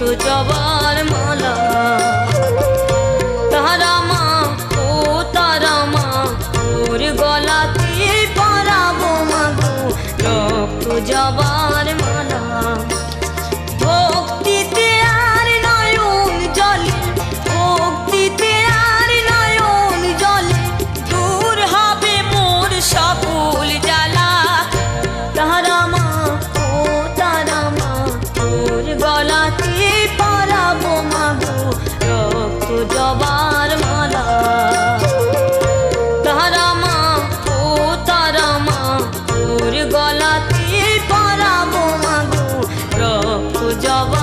মতো জবার মালা। তারা মা ও তারা মা তোর গলাতে পারাবো মাগো রক্ত জবা yo voy.